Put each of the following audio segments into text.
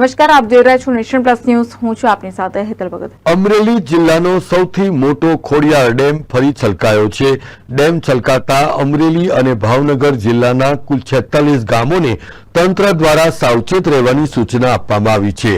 નમસ્કાર, આપ જોઈ રહ્યા છો નેશન પ્લસ ન્યૂઝ. હું છું આપની સાથે હેતલ ભગત. અમરેલી જિલ્લાનો સૌથી મોટો ખોડિયાર ડેમ ફરી છલકાયો છે. ડેમ છલકાતા અમરેલી અને ભાવનગર જિલ્લાના કુલ છેતાલીસ ગામોને તંત્ર દ્વારા સાવચેત રહેવાની સૂચના આપવામાં આવી છે.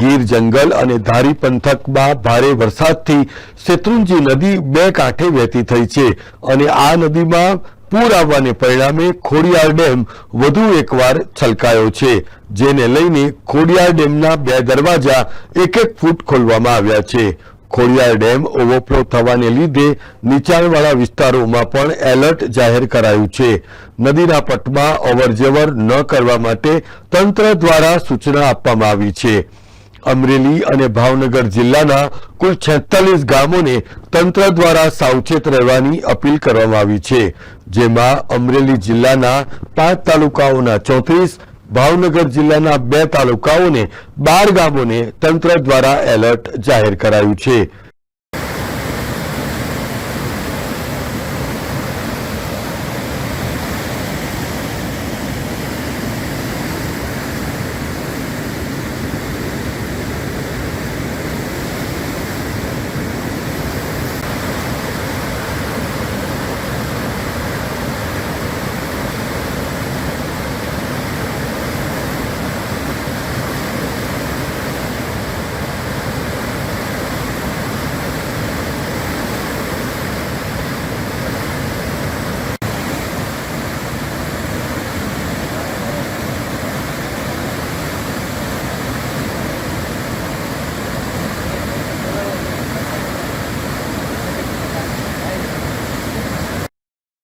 ગીર જંગલ અને ધારી પંથકમાં ભારે વરસાદથી શેત્રુંજી નદી બે કાંઠે વહેતી થઈ છે અને આ નદીમાં પૂર આવવાને પરિણામે ખોડિયાર ડેમ વધુ એકવાર છલકાયો છે, જેને લઈને ખોડિયાર ડેમના બે દરવાજા એક એક ફૂટ ખોલવામાં આવ્યા છે. ખોડિયાર ડેમ ઓવરફ્લો થવાને લીધે નીચાણવાળા વિસ્તારોમાં પણ એલર્ટ જાહેર કરાયું છે. નદીના પટમાં અવરજવર ન કરવા માટે તંત્ર દ્વારા સૂચના આપવામાં આવી છે. અમરેલી અને ભાવનગર જિલ્લાના કુલ છેતાલીસ ગામોને તંત્ર દ્વારા સાવચેત રહેવાની અપીલ કરવામાં આવી છે. જેમાં અમરેલી જિલ્લાના પાંચ તાલુકાઓના ચોત્રીસ, ભાવનગર જિલ્લાના બે તાલુકાઓને બાર ગામોને તંત્ર દ્વારા એલર્ટ જાહેર કરાયું છે.